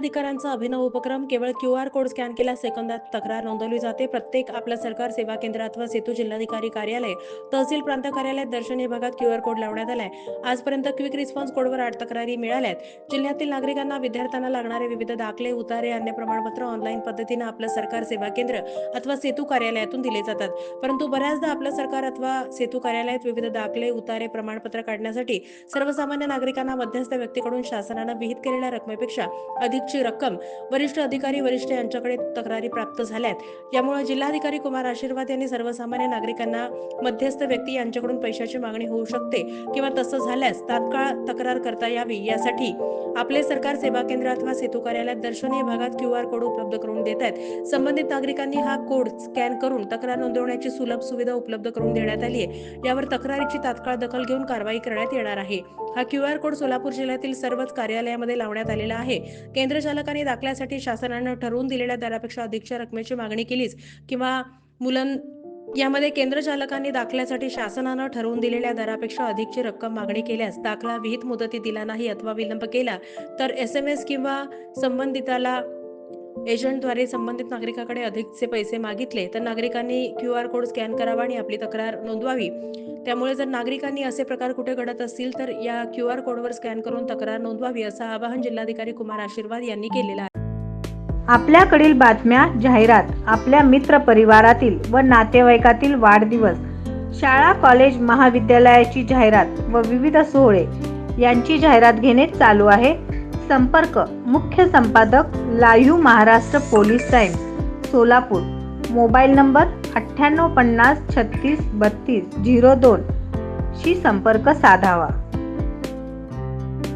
जिल्हाधिकाऱ्यांचा अभिनव उपक्रम केवळ Q R code scan केल्या सेकंदात तक्रार नोंदवली जाते. प्रत्येक आपलं सरकार सेवा केंद्र अथवा सेतू जिल्हाधिकारी कार्यालय तहसील प्रांत कार्यालयात दर्शन विभागात क्यू आर कोड लावण्यात आलाय. आजपर्यंत क्विक रिस्पॉन्स कोडवर आठ तक्रारी मिळाल्यात. जिल्ह्यातील नागरिकांना विद्यार्थ्यांना लागणारे विविध दाखले उतारे अन्य प्रमाणपत्र ऑनलाईन पद्धतीनं आपलं सरकार सेवा केंद्र अथवा सेतू कार्यालयातून दिले जातात. परंतु बऱ्याचदा आपलं सरकार अथवा सेतू कार्यालयात विविध दाखले उतारे प्रमाणपत्र काढण्यासाठी सर्वसामान्य नागरिकांना मध्यस्थ व्यक्तीकडून शासनानं विहित केलेल्या रकमेपेक्षा अधिक अधिकची रक्कम वरिष्ठ अधिकारी वरिष्ठ यांच्याकडे तक्रारी प्राप्त झाल्या आहेत यामुळे जिल्हाधिकारी कुमार आशीर्वाद यांनी सर्वसामान्य नागरिकांना मध्यस्थ व्यक्ती यांच्याकडून पैशाची मागणी होऊ शकते किंवा तसं झाल्यास तात्काळ तक्रार करता यावी यासाठी आपले सरकार सेवा केंद्र अथवा सेतू कार्यालयात दर्शनीय भागात क्यू आर कोड उपलब्ध करून देत आहेत. संबंधित नागरिकांनी हा कोड स्कॅन करून तक्रार नोंदवण्याची सुलभ सुविधा उपलब्ध करून देण्यात आली आहे. यावर तक्रारीची तात्काळ दखल घेऊन कारवाई करण्यात येणार आहे. हा क्यू आर कोड सोलापूर जिल्ह्यातील सर्वच कार्यालयामध्ये लावण्यात आलेला आहे. केंद्र चालकांनी दाखल्यासाठी शासनानं ठरवून दिलेल्या दरापेक्षा अधिकच्या रकमेची मागणी केलीच. किंवा मुलं यामध्ये केंद्र चालकांनी दाखल्यासाठी शासनानं ठरवून दिलेल्या दरापेक्षा अधिकची रक्कम मागणी केल्यास दाखला विहित मुदती दिला नाही अथवा विलंब केला तर एस एम एस किंवा संबंधिताला एजंटद्वारे संबंधित नागरिकाकडे अधिकचे पैसे मागितले तर नागरिकांनी क्यू आर कोड स्कॅन करावा आणि आपली तक्रार नोंदवावी. त्यामुळे जर नागरिकांनी असे प्रकार कुठे घडत असतील तर या क्यू आर कोडवर स्कॅन करून तक्रार नोंदवावी असं आवाहन जिल्हाधिकारी कुमार आशीर्वाद यांनी केलेलं आहे. आपल्याकडील बातम्या जाहिरात आपल्या मित्र परिवारातील व नातेवाईकातील वाढदिवस शाळा कॉलेज महाविद्यालयाची जाहिरात व विविध सोहळे यांची जाहिरात घेणे चालू आहे. संपर्क मुख्य संपादक live Maharashtra police times Solapur. Mobile number अठ्ठ्याण्णव पन्नास छत्तीस बत्तीस झिरो दोन शी संपर्क साधावा.